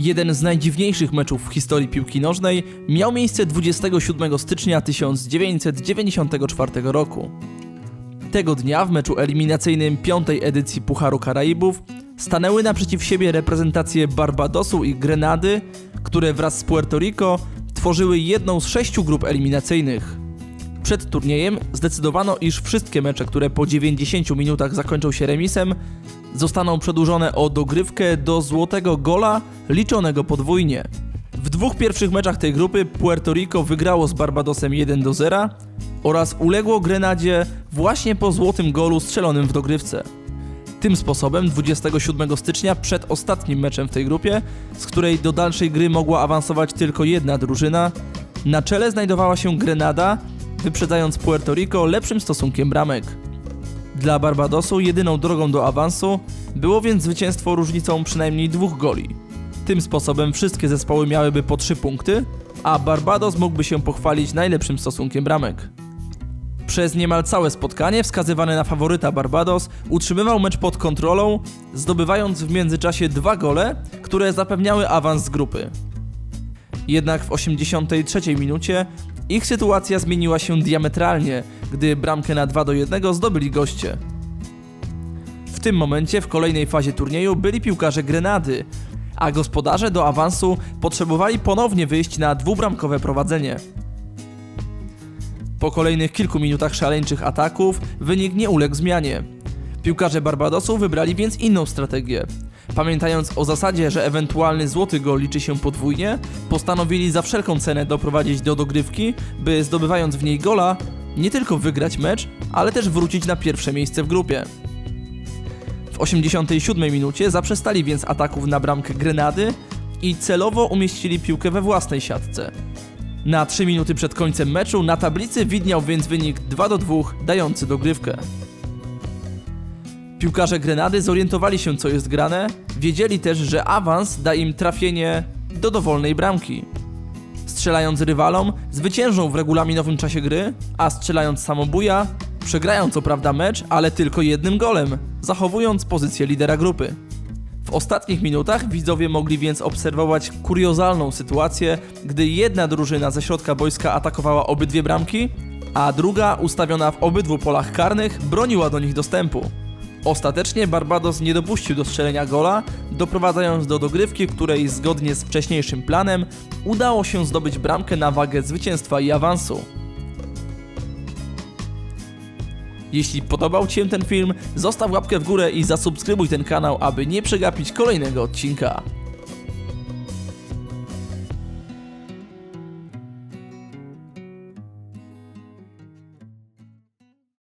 Jeden z najdziwniejszych meczów w historii piłki nożnej miał miejsce 27 stycznia 1994 roku. Tego dnia w meczu eliminacyjnym piątej edycji Pucharu Karaibów stanęły naprzeciw siebie reprezentacje Barbadosu i Grenady, które wraz z Puerto Rico tworzyły jedną z sześciu grup eliminacyjnych. Przed turniejem zdecydowano, iż wszystkie mecze, które po 90 minutach zakończą się remisem, zostaną przedłużone o dogrywkę do złotego gola liczonego podwójnie. W dwóch pierwszych meczach tej grupy Puerto Rico wygrało z Barbadosem 1 do 0 oraz uległo Grenadzie właśnie po złotym golu strzelonym w dogrywce. Tym sposobem 27 stycznia przed ostatnim meczem w tej grupie, z której do dalszej gry mogła awansować tylko jedna drużyna, na czele znajdowała się Grenada, wyprzedzając Puerto Rico lepszym stosunkiem bramek. Dla Barbadosu jedyną drogą do awansu było więc zwycięstwo różnicą przynajmniej dwóch goli. Tym sposobem wszystkie zespoły miałyby po trzy punkty, a Barbados mógłby się pochwalić najlepszym stosunkiem bramek. Przez niemal całe spotkanie wskazywany na faworyta Barbados utrzymywał mecz pod kontrolą, zdobywając w międzyczasie dwa gole, które zapewniały awans z grupy. Jednak w 83 minucie ich sytuacja zmieniła się diametralnie, gdy bramkę na 2 do 1 zdobyli goście. W tym momencie w kolejnej fazie turnieju byli piłkarze Grenady, a gospodarze do awansu potrzebowali ponownie wyjść na dwubramkowe prowadzenie. Po kolejnych kilku minutach szaleńczych ataków wynik nie uległ zmianie. Piłkarze Barbadosu wybrali więc inną strategię. Pamiętając o zasadzie, że ewentualny złoty gol liczy się podwójnie, postanowili za wszelką cenę doprowadzić do dogrywki, by zdobywając w niej gola, nie tylko wygrać mecz, ale też wrócić na pierwsze miejsce w grupie. W 87 minucie zaprzestali więc ataków na bramkę Grenady i celowo umieścili piłkę we własnej siatce. Na 3 minuty przed końcem meczu na tablicy widniał więc wynik 2 do 2, dający dogrywkę. Piłkarze Grenady zorientowali się co jest grane, wiedzieli też, że awans da im trafienie do dowolnej bramki. Strzelając rywalom, zwyciężą w regulaminowym czasie gry, a strzelając samobuja, przegrają co prawda mecz, ale tylko jednym golem, zachowując pozycję lidera grupy. W ostatnich minutach widzowie mogli więc obserwować kuriozalną sytuację, gdy jedna drużyna ze środka boiska atakowała obydwie bramki, a druga, ustawiona w obydwu polach karnych, broniła do nich dostępu. Ostatecznie Barbados nie dopuścił do strzelenia gola, doprowadzając do dogrywki, której zgodnie z wcześniejszym planem udało się zdobyć bramkę na wagę zwycięstwa i awansu. Jeśli podobał Ci się ten film, zostaw łapkę w górę i zasubskrybuj ten kanał, aby nie przegapić kolejnego odcinka.